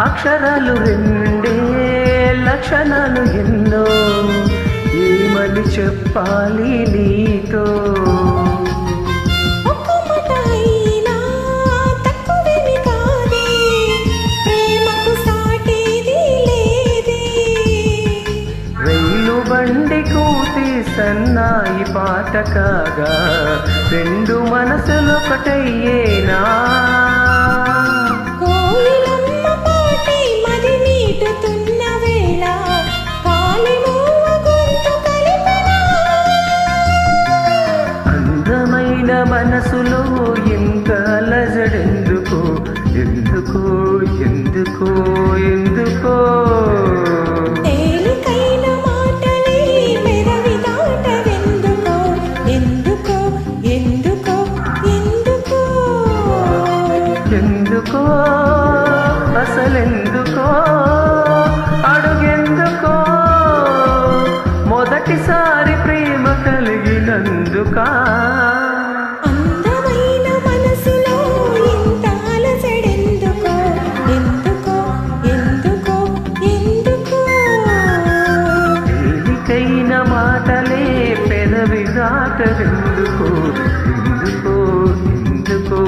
అక్షరాలు రెండే లక్షణాలు ఎన్నో. ఏమని చెప్పాలి నీతో. బండి కూతి సన్నాయి పాట కాగా రెండు మనసులొకటయ్యేనా? కోయిలమ్మ నింద మనసులో ఇంత లజడెందుకో ఎందుకో? ఎందుకో? ఎందుకో? మొదటిసారి ప్రేమ కలిగినందుకా? ಕಾತರೆಂದುಕೋ ಎಂದುಕೋ ಎಂದುಕೋ